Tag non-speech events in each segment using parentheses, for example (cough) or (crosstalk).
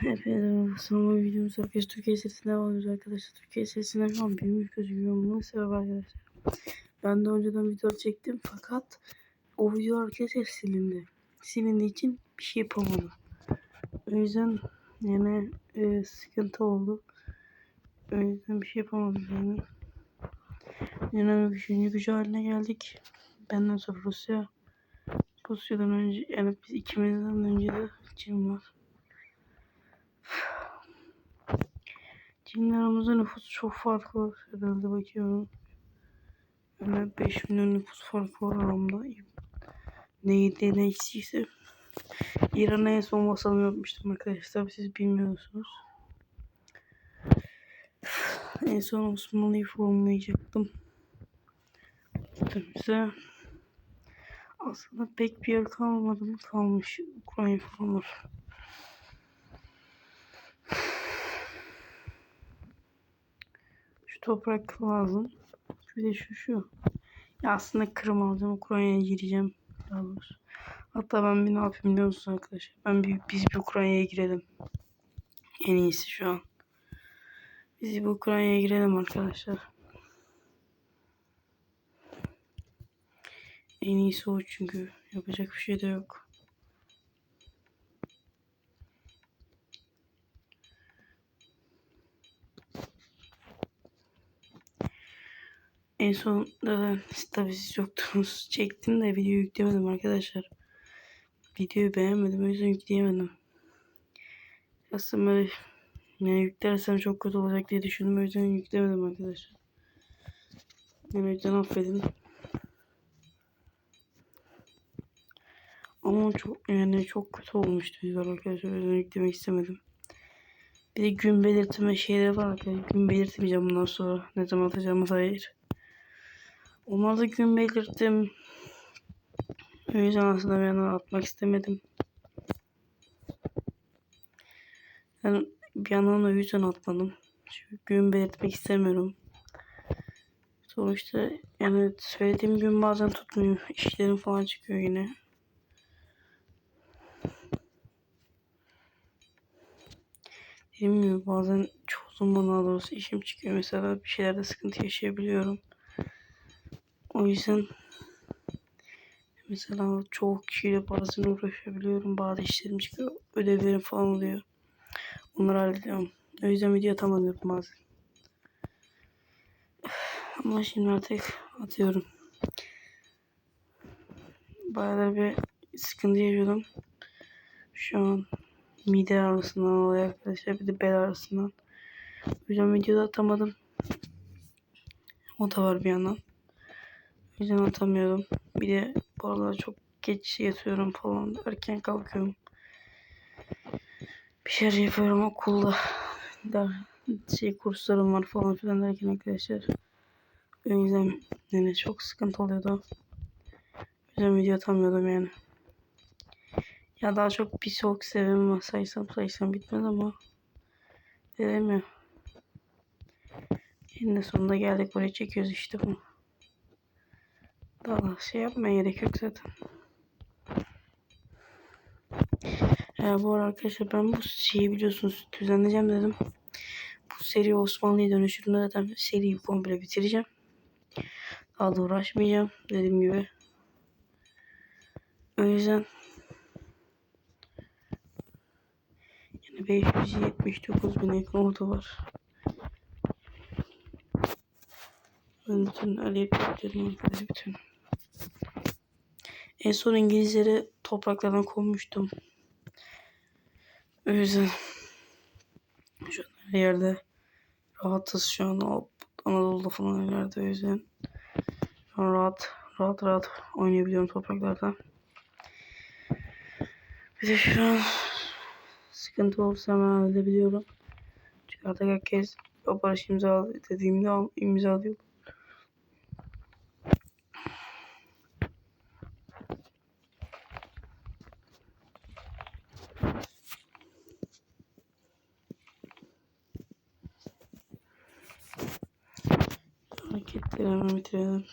Hepinize sonra videomuz arkadaşlar Türkiye serisine ediyoruz arkadaşlar. Türkiye serisine şu an büyümüş gözüküyor. Bunun sebebi arkadaşlar. Ben de önceden video çektim fakat o video arkadaşlar silindi. Silindiği için bir şey yapamadım. O yüzden yani e, sıkıntı oldu. O yüzden bir şey yapamadım yani. Yani üçüncü gücü haline geldik. Benden sonra Rusya. Rusya'dan önce yani biz ikimizden önce de Çin var. Çin'le aramızda nüfus çok farklı var herhalde bakıyorum. Öyle 5 milyon nüfus farkı var aramda. Neydi ne eksiyse. İran'a en son basalım yapmıştım arkadaşlar. Siz bilmiyorsunuz. En son Osmanlı'yı formlayacaktım. Bize aslında pek bir yer kalmadı mı kalmış Ukrayna formlar. Toprak lazım. Bir de şu şu. Ya aslında Kırım alacağım. Ukrayna'ya gireceğim. Daha. Hatta ben bir ne yapayım biliyor musunuz arkadaşlar? Ben bir, biz bir Ukrayna'ya girelim. En iyisi şu an. Biz bir Ukrayna'ya girelim arkadaşlar. En iyisi o çünkü. Yapacak bir şey de yok. En son da tabii siz yoktunuz. Çektim de video yüklemedim arkadaşlar. Videoyu beğenmedim o yüzden yükleyemedim. Aslında böyle yani yüklersem çok kötü olacak diye düşündüm o yüzden yüklemedim arkadaşlar. Yani o yüzden affedin. Ama çok yani çok kötü olmuştu videolar arkadaşlar. O yüzden yüklemek istemedim. Bir de gün belirtme şeyleri var arkadaşlar. Gün belirtmeyeceğim bundan sonra. Ne zaman atacağımı dair. Onlarda gün belirttim. O yüzden aslında ben atmak istemedim. Yani bir yandan da o yüzden atmadım. Çünkü gün belirtmek istemiyorum. Sonuçta yani söylediğim gün bazen tutmuyor. İşlerim falan çıkıyor yine. Bilmiyorum bazen çok zaman daha doğrusu işim çıkıyor. Mesela bir şeylerde sıkıntı yaşayabiliyorum. O yüzden mesela çoğu kişiyle bazen uğraşabiliyorum. Bazı işlerim çıkıyor. Ödevlerim falan oluyor. Onları hallediyorum. O yüzden video atamıyorum bazen. Ama şimdi artık atıyorum. Bayağı bir sıkıntı yaşıyordum. Şu an mide ağrısından oluyor arkadaşlar. Bir de bel ağrısından. O yüzden videoda atamadım. O da var bir yandan. Yüzden atamıyorum. Bir de bu aralar çok geç yatıyorum falan. Erken kalkıyorum. Bir şeyler yapıyorum okulda. Da şey kurslarım var falan filan derken arkadaşlar. O yüzden yani çok sıkıntı oluyordu. O yüzden video atamıyordum yani. Ya daha çok bir soğuk sevim var. Saysam saysam bitmez ama. Dedim ya. Yine sonunda geldik buraya çekiyoruz işte bunu. Daha şey yapmaya gerek yok zaten. Ee, bu arada arkadaşlar ben bu şeyi biliyorsunuz düzenleyeceğim dedim. Bu seri Osmanlı'ya dönüşümde zaten seriyi komple bitireceğim. Daha da uğraşmayacağım dediğim gibi. O yüzden yani 579 bin yakın ordu var. Ben bütün Aliye Kürtlerim bütün. En son İngilizleri topraklardan kovmuştum. O yüzden şu an her yerde rahatız şu an Anadolu'da falan her yerde o yüzden şu an rahat rahat rahat oynayabiliyorum topraklarda. Bir de şu an sıkıntı olursa hemen halledebiliyorum. Çünkü artık herkes o barış imza dediğimde imza Deneme bitirelim.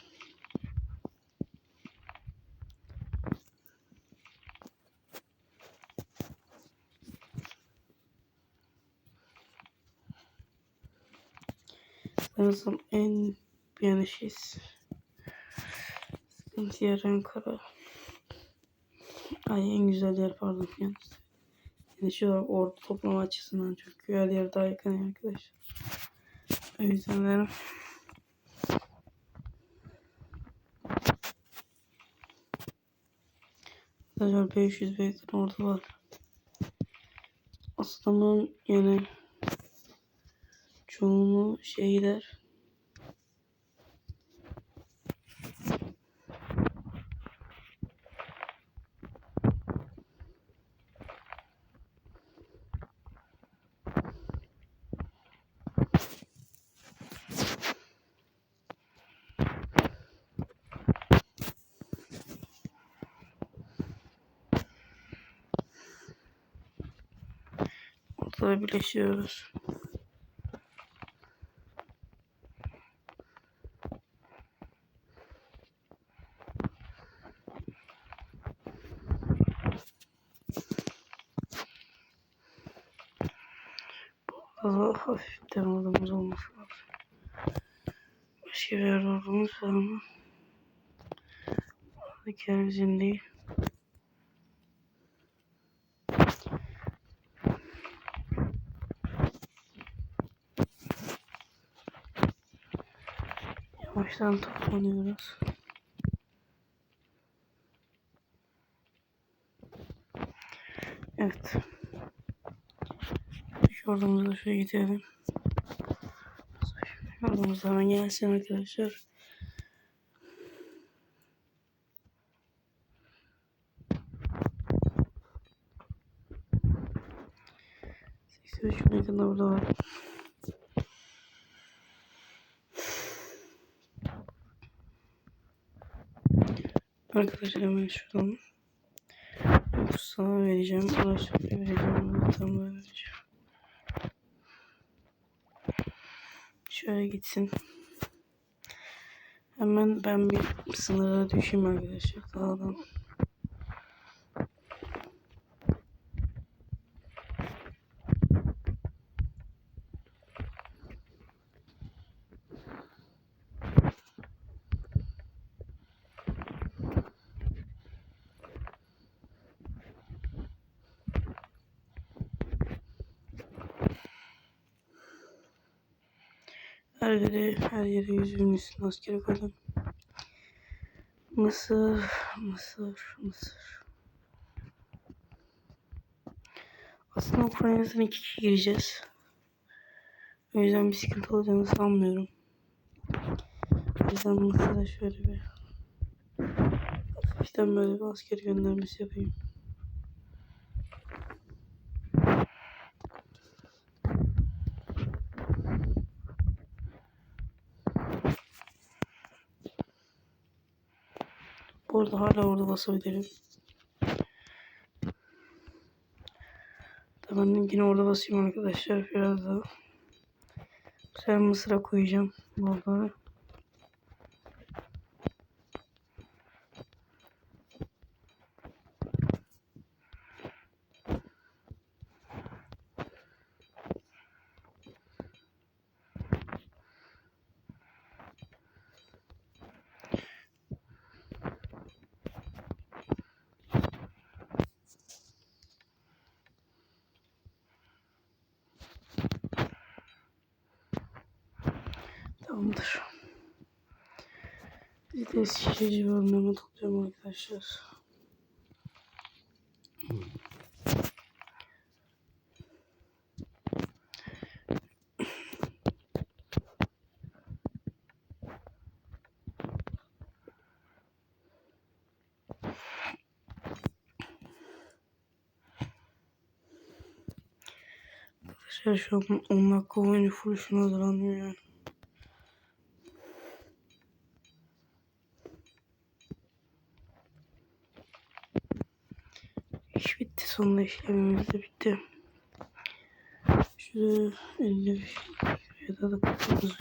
Sanırsam en yani şey sıkıntı yer Ankara. Ay en güzel yer pardon yalnız. Yani şey olarak ordu toplama açısından çok güzel yer daha yakın arkadaşlar. O yüzden benim Arkadaşlar 500 bekler orada var. Aslanın yine çoğunu şeyler ortada birleşiyoruz. Burada hafiften ordumuz olması lazım. Başka bir ordumuz var mı? Buradaki bizim değil. Yavaştan toplanıyoruz. Evet. Şu ordumuza şöyle gidelim. Ordumuz hemen gelsin arkadaşlar. Seksen üç yakında burada var. Arkadaşlar hemen şuradan sana vereceğim. Araçlara vereceğim. Tam vereceğim. Şöyle gitsin. Hemen ben bir sınıra düşeyim arkadaşlar. Dağdan. Her yere, her yere yüz bin üstüne askeri koydum. Mısır, Mısır, Mısır. Aslında Ukrayna'dan iki kişi gireceğiz. O yüzden bir sıkıntı olacağını sanmıyorum. O yüzden Mısır'a şöyle bir hafiften böyle bir asker göndermesi yapayım. Bu arada hala orada basabilirim. Tamam yine orada basayım arkadaşlar biraz daha. Sefer mısıra koyacağım. Burada. Tamamdır. Bir de Eskişehir mı topluyorum arkadaşlar. Arkadaşlar şu an 10 dakika boyunca full şuna hazırlanıyor yani. İş bitti. Sonunda işlemimiz de bitti. Şurada 55 şuraya da da kapatıyoruz.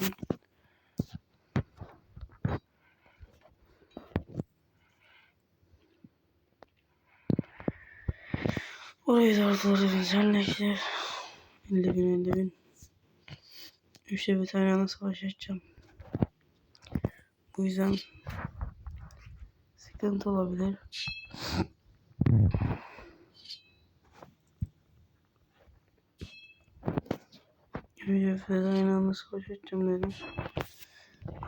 Orayı da ortaları güzelleştir. 50 bin 50 bin. Üçte veteriner savaş açacağım. Bu yüzden sıkıntı olabilir. Üçte veteriner savaş açacağım dedim.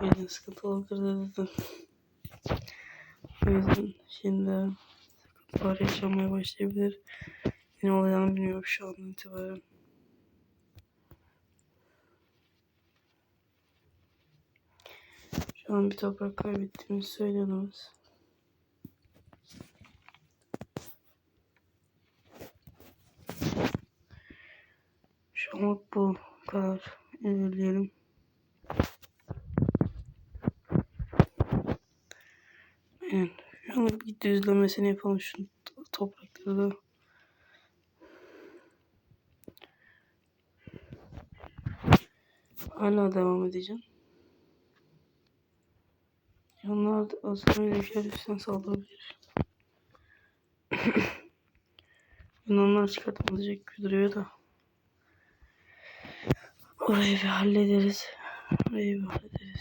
O yüzden sıkıntı olabilir dedim. O yüzden şimdi sıkıntılar yaşamaya başlayabilir. Ne olacağını bilmiyorum şu an itibaren. Şu an bir toprak kaybettiğimizi söylüyoruz. Şu anlık bu kadar. İlerleyelim. Aynen. Şu anlık bir düzlemesini yapalım şu toprakları da. Hala devam edeceğim. Da aslında ülkeler üstüne saldırabilir. (coughs) Yunanlar çıkartılacak gibi duruyor da. Orayı bir hallederiz. Orayı bir hallederiz.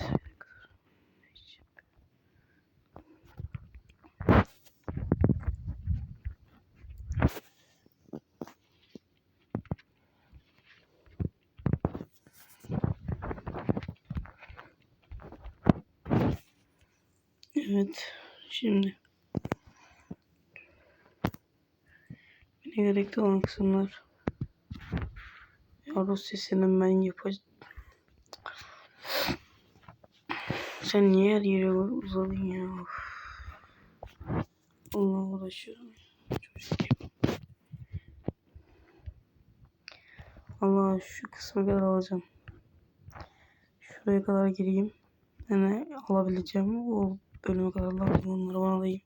Evet. Şimdi. Ne gerekli olan kısımlar. Ya sesinin ben yapacağım. Sen niye her yere uzadın ya? Onunla uğraşıyorum. Allah şu kısmı kadar alacağım. Şuraya kadar gireyim. Yani alabileceğim o bölüme kadar lazım onları bana alayım.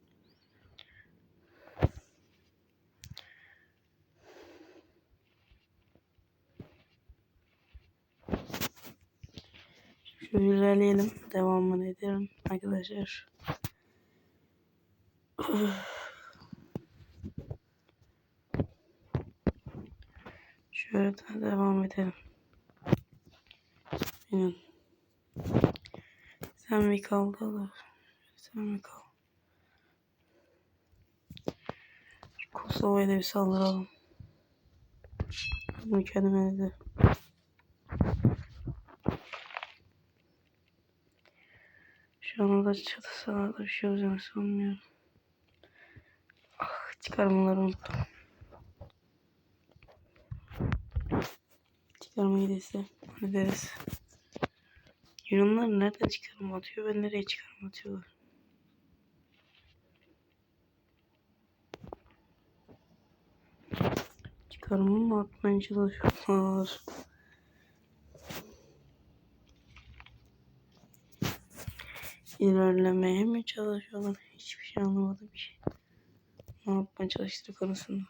Şöyle ilerleyelim. Devamını edelim arkadaşlar. Şöyle devam edelim. Aynen. Sen bir kal da Sen mi kal? Kosova'ya da bir saldıralım. Bunu de. Şu anda çatısına da bir şey olacağını sanmıyorum. Ah çıkarmaları unuttum. Çıkarmayı dese hallederiz. Yunanlar nereden çıkarma atıyor ve nereye çıkarma atıyorlar? Çıkarımı mı atmaya çalışıyorlar? İlerlemeye mi çalışıyorlar? Hiçbir şey anlamadım bir şey. Ne yapmaya çalıştığı konusunda.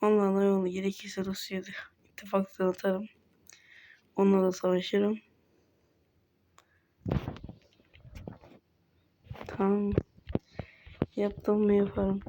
Allah yolu gerekirse Rusya'da ittifakta atarım. Onunla da savaşırım. Tamam. Yaptım mı yaparım.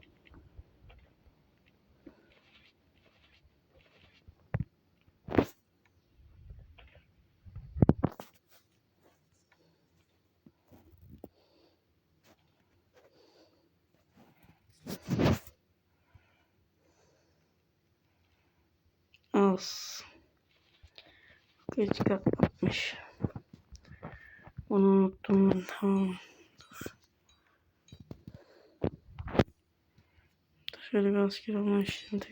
Geç kapatmış. Onu unuttum ben. Tamam. Şöyle bir asker alma işlemi.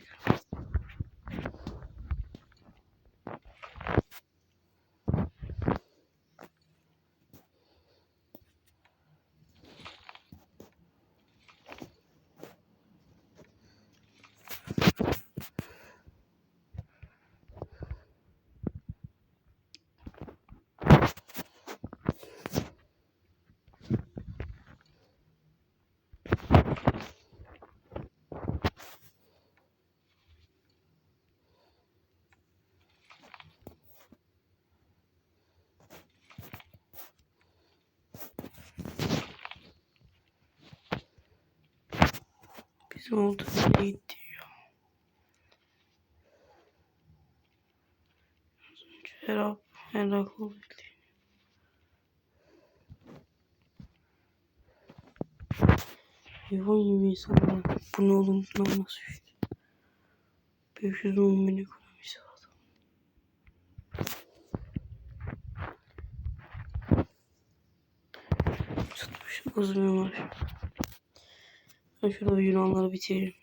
Ne oldu? Ne diyor? Herap, herap olabilir. Hayvan gibi insanlar. Bu ne oğlum? Ne olması işte. 510 bin ekonomisi var. Satmışım uzun yıllar. Ben şurada Yunanları bitireyim.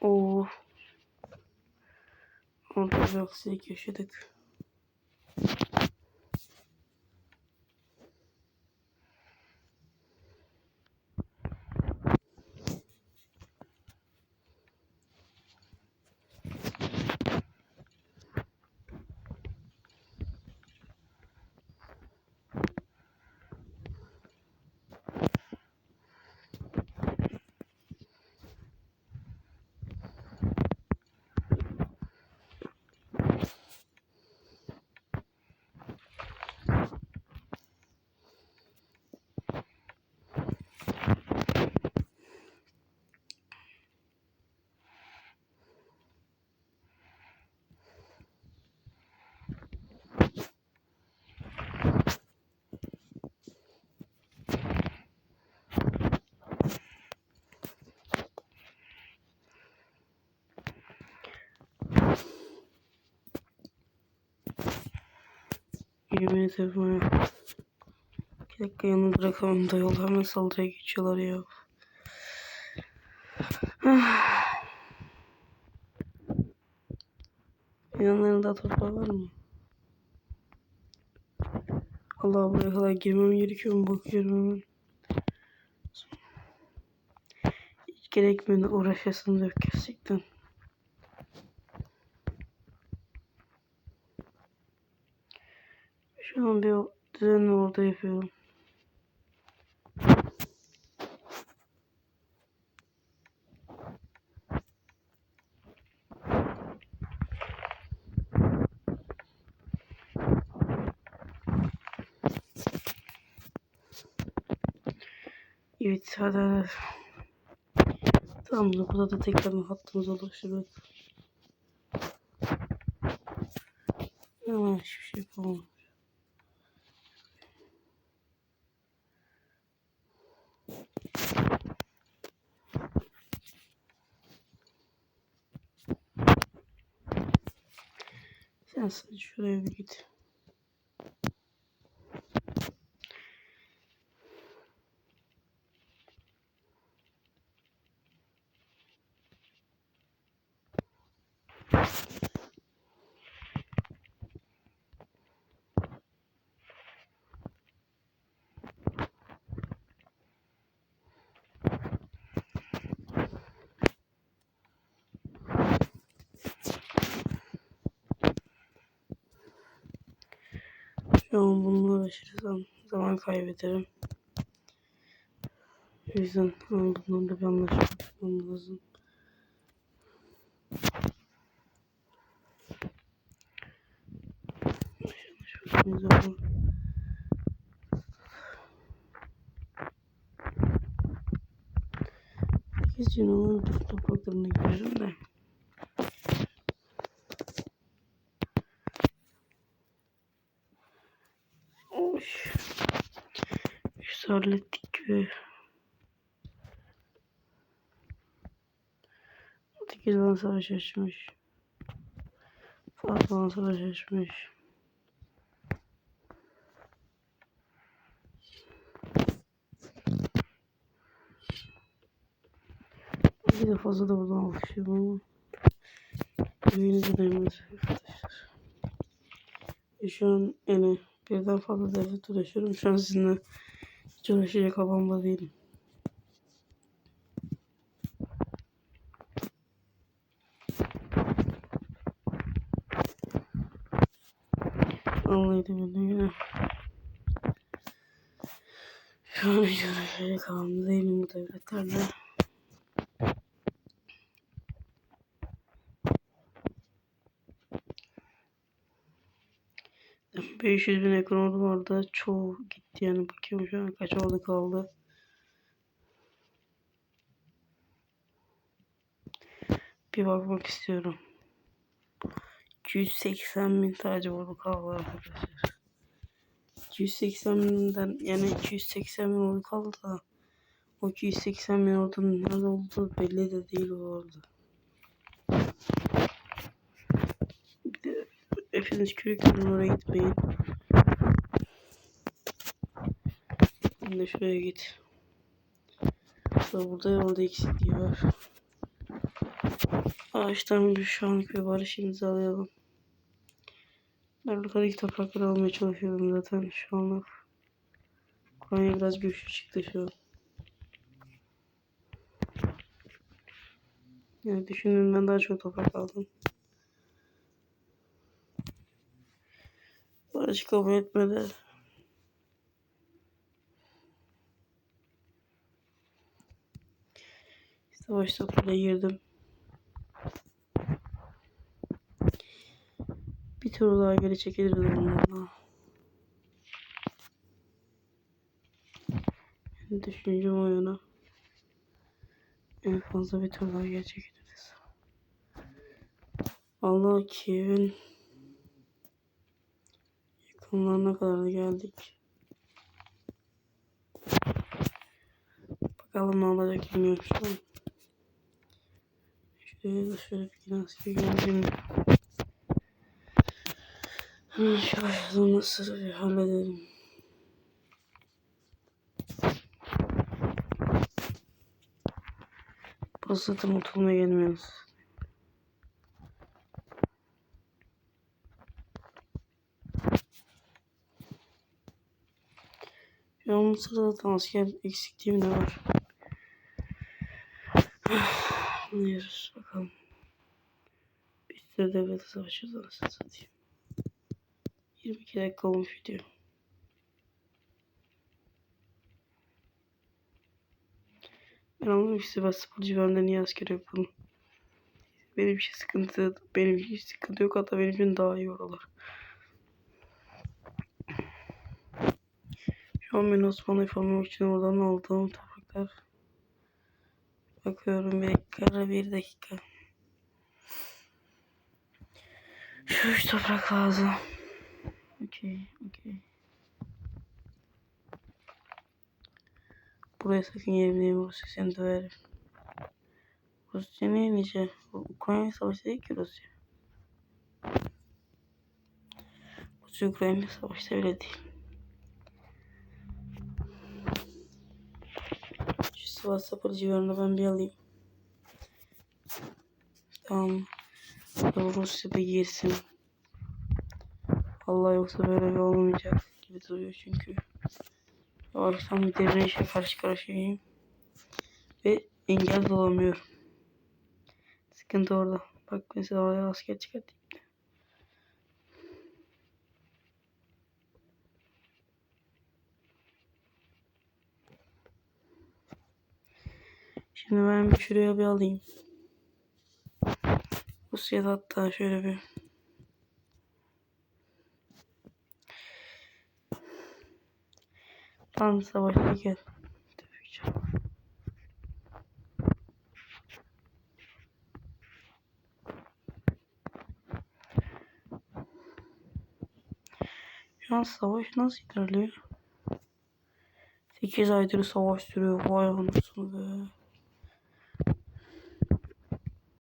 Oo. Orada bir aksilik yaşadık. Ederim ya. Bir dakika yanına bırakamam da yol hemen saldırıya geçiyorlar ya. Yanlarında toprağı var mı? Allah buraya kadar girmem gerekiyor mu bakıyorum hemen. Hiç gerekmedi uğraşasın yok gerçekten. An bir düzenli orada yapıyorum. Evet hadi. Tamam da burada da tekrar hattımız oluştururuz. Ama hiçbir şey yapamam. Sadece şuraya bir. Şu an bununla uğraşırsam zaman kaybederim. O yüzden bunlarla bir anlaşma yapmam lazım. Zaman. Kesin onun topraklarına girerim de. Hallettik gibi. Tekizden savaş açmış. Fatma'dan savaş açmış. Bir de fazla da buradan alışıyorum ama. Yüreğinize değmez arkadaşlar. Ve şu an yani birden fazla devlet uğraşıyorum. Şu an sizinle uğraşacak havamda değilim. De billahi ya. Şu an uğraşacak havamda değilim bu devletlerle. Beş yüz bin ekran ordu vardı. Çoğu gitti yani bakıyorum şu an kaç orada kaldı. Bir bakmak istiyorum. 280 bin sadece ordu kaldı arkadaşlar. 280 binden yani 280 bin ordu kaldı da o 280 bin ordunun nerede olduğu belli de değil bu arada. Bir de hepiniz kürüklerin oraya gitmeyin. Sen de şuraya git. Sonra burada orada eksikliği var. Ağaçtan bir şu anlık bir barış imzalayalım. Ben arkadaki toprakları almaya çalışıyorum zaten şu anlık. Konya biraz güçlü çıktı şu an. Yani düşündüğümden daha çok toprak aldım. Barış kabul etmedi. Savaş topuna girdim. Bir tur daha geri çekiliriz onlarla. Düşüncem o yana. En fazla bir tur daha geri çekiliriz. Allah Kiev'in yakınlarına kadar da geldik. Bakalım ne olacak bilmiyorum şu an. Da şöyle bir geleceğim. Hemen şu ayazı nasıl bir halledelim. Basatı unutulmaya gelmiyoruz. An sırada asker eksikliğim de var. Anlıyoruz bakalım. Biz de devlet savaşı nasıl satayım. 22 dakika olmuş video. Ben anladım işte ben sporcu bende niye asker yapalım. Benim için sıkıntı, benim için sıkıntı yok hatta benim için daha iyi oralar. Şu an ben Osmanlı'yı formak için oradan aldığım topraklar. Bakıyorum bir dakika, bir dakika. Şu üç toprak lazım. Okey, okey. Buraya sakın gelmeyin, Rusya seni döverim. Rusya ne nice? Ukrayna savaşı değil ki Rusya. Rusya Ukrayna savaşı öyle değil. Şu Sivas Sapır civarında ben bir alayım. Tamam. Rusya bir girsin. Allah yoksa böyle bir olmayacak gibi duruyor çünkü. Yavaştan bir devre karşı karşıyayım. Ve engel dolamıyorum. Sıkıntı orada. Bak mesela oraya asker çıkartayım. Şimdi ben şuraya bir alayım. Rusya'da hatta şöyle bir Tam savaşta gel. Şu an savaş nasıl ilerliyor? 8 aydır savaş sürüyor. Vay anasını be.